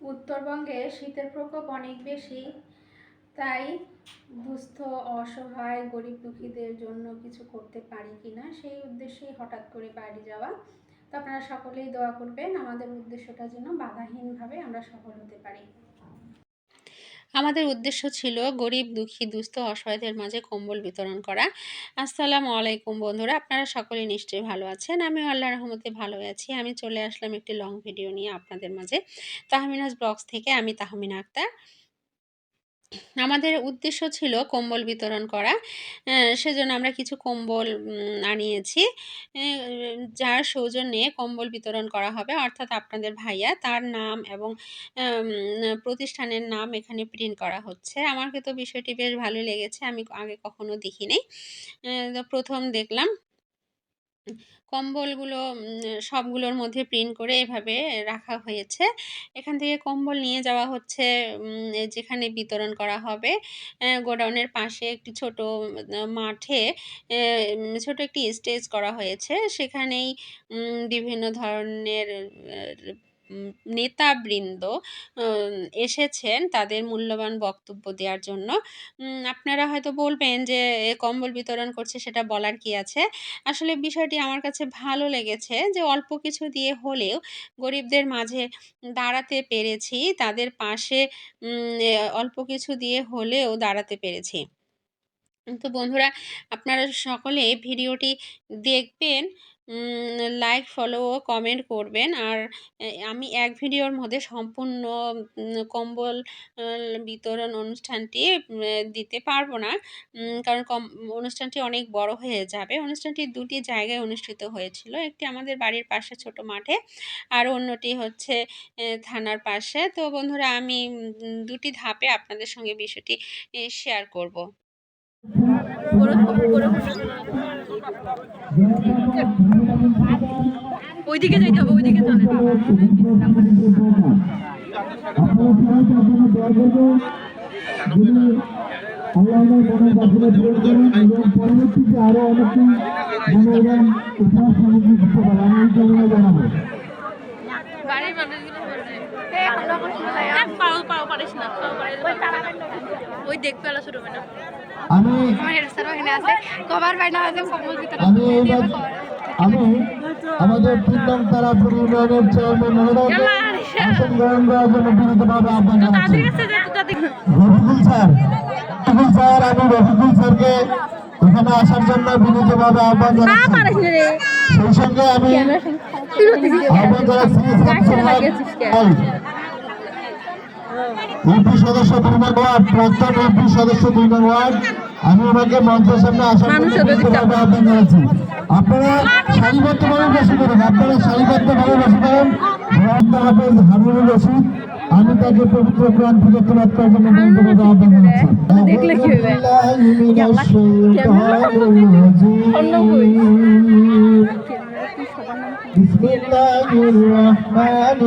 উত্তরবঙ্গে শীতের প্রকোপ অনেক বেশি, তাই দুস্থ, অসহায়, গরিব দুঃখীদের জন্য কিছু করতে পারি কি না সেই উদ্দেশ্যেই হঠাৎ করে বাইরে যাওয়া। তো আপনারা সকলেই দোয়া করবেন, আমাদের উদ্দেশ্যটা যেন বাধাহীনভাবে আমরা সফল হতে পারি। আমাদের উদ্দেশ্য ছিল গরিব, দুঃখী, দুস্থ, অসহায়দের মাঝে কম্বল বিতরণ করা। আসসালামু আলাইকুম বন্ধুরা, আপনারা সকলে নিশ্চয়ই ভালো আছেন। আমি আল্লাহ রহমতে ভালো আছি। আমি চলে আসলাম একটি লং ভিডিও নিয়ে আপনাদের মাঝে। তাহমিনাজ ব্লগস থেকে আমি তাহমিনা আক্তার। আমাদের উদ্দেশ্য ছিল কম্বল বিতরণ করা। সেজন্য আমরা কিছু কম্বল আনিয়েছি। যার সৌজন্যে কম্বল বিতরণ করা হবে, অর্থাৎ আপনাদের ভাইয়া। তার নাম এবং প্রতিষ্ঠানের নাম এখানে প্রিন্ট করা হচ্ছে। আমাকে তো বিষয়টি বেশ ভালো লেগেছে, আমি আগে কখনো দেখিনি। প্রথম দেখলাম। কম্বলগুলো সবগুলোর মধ্যে প্রিন্ট করে এভাবে রাখা হয়েছে। এখান থেকে কম্বল নিয়ে যাওয়া হচ্ছে যেখানে বিতরণ করা হবে। গোডাউনের পাশে একটি ছোট মাঠে ছোট একটি স্টেজ করা হয়েছে। সেখানেই বিভিন্ন ধরনের নেতাবৃন্দ এসেছেন তাদের মূল্যবান বক্তব্য দেওয়ার জন্য। আপনারা হয়তো বলবেন যে কম্বল বিতরণ করছে সেটা বলার কি আছে? আসলে বিষয়টি আমার কাছে ভালো লেগেছে যে, অল্প কিছু দিয়ে হলেও গরিবদের মাঝে দাঁড়াতে পেরেছি, তাদের পাশে অল্প কিছু দিয়ে হলেও দাঁড়াতে পেরেছি। তো বন্ধুরা, আপনারা সকলে ভিডিওটি দেখবেন লাইক ফলো ও কমেন্ট করবেন। আর আমি এক ভিডিওর মধ্যে সম্পূর্ণ কম্বল বিতরণ অনুষ্ঠানটি দিতে পারব না। কারণ কম, অনুষ্ঠানটি অনেক বড় হয়ে যাবে। অনুষ্ঠানটি দুটি জায়গায় অনুষ্ঠিত হয়েছিল। একটি আমাদের বাড়ির পাশে ছোট মাঠে, আর অন্যটি হচ্ছে থানার পাশে। তো বন্ধুরা, আমি দুটি ধাপে আপনাদের সঙ্গে বিষয়টি শেয়ার করব। ওইদিকে যাইতে হবে ওইদিকে চলে পরবর্তীতে আরও অনেকটি মনোরম উপহার সামগ্রী দিতে পারে আমি এই জন্য জানাব বাড়ির মানুষগুলো বলছে পাও পাও না। আমি আমি আমি আমাদের তিন নং তারাপুর ইউনিয়নের চেয়ারম্যান আসন গ্রহণ করার জন্য বিনীতভাবে আহ্বান জানাচ্ছি। রফিকুল স্যার রফিকুল স্যার আমি রফিকুল স্যারকে এখানে আসার জন্য বিনীতভাবে আহ্বান জানাচ্ছি। সেই সঙ্গে আমি আহ্বান জানাচ্ছি ইউপি সদস্য দুই নং ওয়ার্ড প্রাক্তন ইউপি সদস্য দুই নং ওয়ার্ড। আমি ওনাকে মঞ্চের সামনে আসার জন্য আহ্বান জানাচ্ছি। আপনারা সারিবদ্ধভাবে বসে করুন আপনারা সারিবদ্ধভাবে বসে করুন মোহাম্মদ হাফেজ হারুনুর রশিদ আমি তাকে পবিত্র কোরআন থেকে তোলার করার জন্য বিনীতভাবে আহ্বান জানাচ্ছি। দেখলে কি হবে? بسم الله الرحمن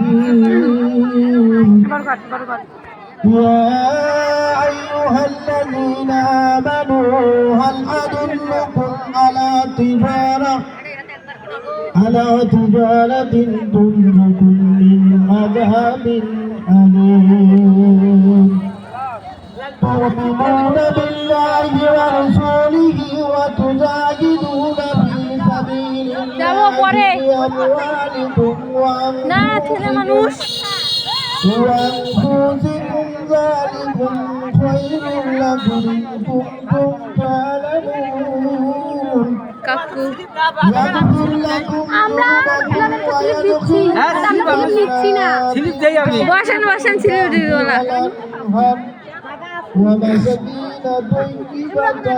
الرحيم. يا أيها الذين آمنوا هل أدلكم على تجارة؟ على تجارة تنجكم من عذاب أليم. تؤمنون না ছেলে মানুষ وأنفسكم ذلكم خير لكم إن كنتم تعلمون কাকু يغفر لكم আমরা ذنوبكم নিচ্ছি না স্লিপ দেই আমি বসেন বসেন ছেলে উঠিগুলা ومسكين طيبة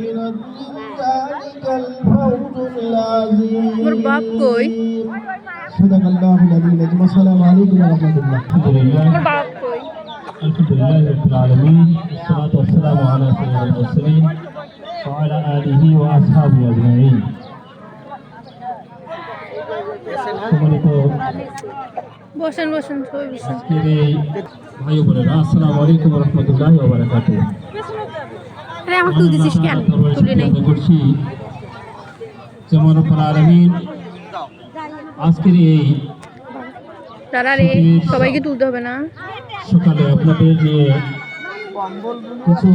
إلى جنة عدن ذلك الفوز العظيم মোর বাপ কই صدق الله العلي العظيم السلام عليكم ورحمة الله الحمد لله মোর বাপ কই الحمد لله رب العالمين والصلاة والسلام على سيد المرسلين وعلى آله وأصحابه أجمعين সম্মানিত বসেন বসেন সবাই বসেন আজকের এই ভাই বোনেরা আসসালামু আলাইকুম রহমতুল্লাহ ওবরাকাতু আরে আমাকে তুই দিছিস কেন? তুলে নেই। যেমন আলামিন আজকের এই দাঁড়া রে সবাইকে তুলতে হবে না। সকালে আপনাদের নিয়ে কিছু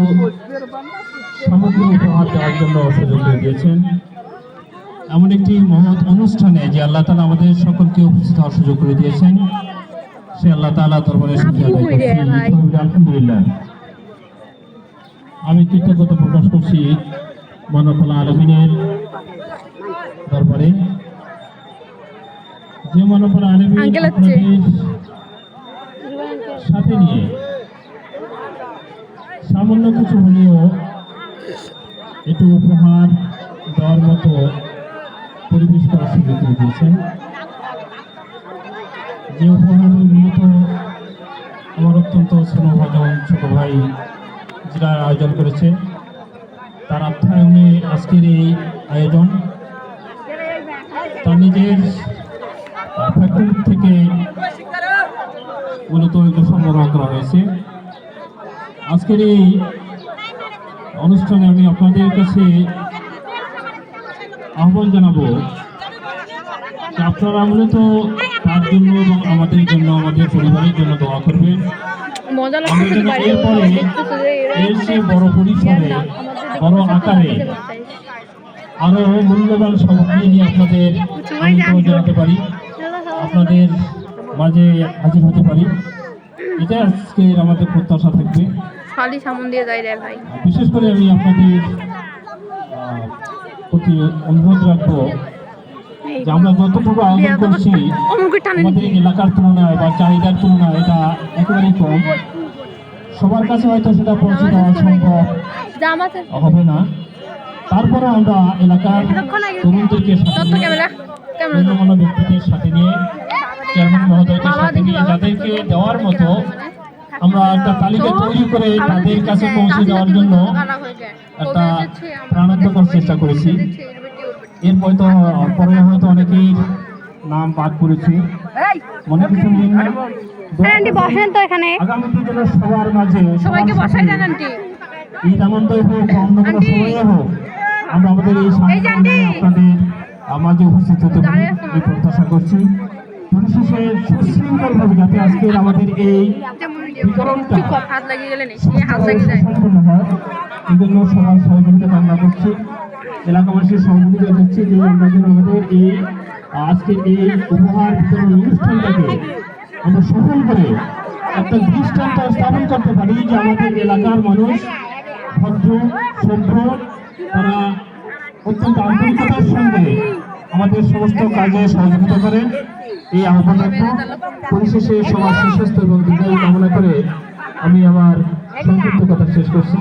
সামগ্রী উপহার দেওয়ার জন্য সুযোগ করে দিয়েছেন। এমন একটি মহৎ অনুষ্ঠানে যে আল্লাহ তালা আমাদের সকলকে উপস্থিত হওয়ার সুযোগ করে দিয়েছেন সে আল্লাহ তালা দরবারে? আলহামদুলিল্লাহ। আমি কৃতজ্ঞতা প্রকাশ করছি মানবলা আলমিনের দরবারে। যে মানবলা আলমিন সাথে নিয়ে সামান্য কিছু হলেও একটু উপহার দেওয়ার মতো পরিবেশ করার সুযোগ করে দিয়েছেন। যে উপহার মূলত আমার অত্যন্ত স্নেহভাজন ছোট ভাই যারা আয়োজন করেছে, তার আপ্যায়নে আজকের এই আয়োজন। তার নিজের ফ্যাক্টরি থেকে মূলত এগুলো সংগ্রহ করা হয়েছে। আজকের এই অনুষ্ঠানে আমি আপনাদের কাছে আহ্বান জানাব আপনারা মূলত তার জন্য এবং আমাদের জন্য, আমাদের পরিবারের জন্য দোয়া করবেন। মজা লাগছে বাইরে এরা বড় পরিসরে বড় আকারে আরও মূল্যবান সামগ্রী নিয়ে আপনাদের জানাতে। পারি আপনাদের মাঝে হাজির হতে পারি। এটা আজকের আমাদের প্রত্যাশা থাকবে। খালি সামন দিয়ে যায় রে ভাই। বিশেষ করে আমি আপনাদের প্রতি অনুরোধ রাখব আমরা যতটুকু আয়োজন করছি আমাদের এলাকার তুলনায় বা চাহিদার তুলনায় এটা একেবারেই কম। সবার কাছে হয়তো সেটা পৌঁছে দেওয়া সম্ভব হবে না। তারপরে আমরা এলাকার তরুণদেরকে সাথে তত নিয়ে, ক্যামেরা ক্যামেরা গণ্যমান্য ব্যক্তিদের সাথে নিয়ে চেয়ারম্যান মহোদয়কে সাথে নিয়ে যাদেরকে দেওয়ার মতো আমরা একটা তালিকা তৈরি করে তাদের কাছে পৌঁছে দেওয়ার জন্য একটা প্রাণান্তকর চেষ্টা করেছি। এরপরে তো পরে হয়তো অনেকেই নাম বাদ করেছি। মনে কিছু নেই আন্টি বসেন তো এখানে। আগামীতে যেন সবার মাঝে সবাইকে সবার বসাই সাথে দেন আন্টি। ঈদ আনন্দই হোক অন্য কোনো সময়ে হোক আমরা আমাদের এই। আপনাদের মাঝে উপস্থিত হতে পারি। এই প্রত্যাশা করছি। পরিশেষে সুশৃঙ্খল ভাবে যাতে আজকের আমাদের এই বিতরণটা চুপ হাত লাগিয়ে গেলে হাত লাগিয়ে যায় সম্পূর্ণ হয় এই জন্য সবার সহযোগিতা কামনা করছি। এলাকাবাসীর সহযোগিতা দিচ্ছি যে আমরা যেন আমাদের এই, আজকে এই উপহার বিতরণ অনুষ্ঠানটাকে আমরা সফল করে একটা দৃষ্টান্ত স্থাপন করতে পারি যে আমাদের এলাকার মানুষ ভদ্র, সভ্য, তারা অত্যন্ত আন্তরিকতার সঙ্গে আমাদের সমস্ত কাজে সহযোগিতা করেন। এই আহ্বান রাখব পরিশেষে সবার সুস্বাস্থ্য এবং দীর্ঘায়ু কামনা করে আমি আমার সংক্ষিপ্ত কথা শেষ করছি।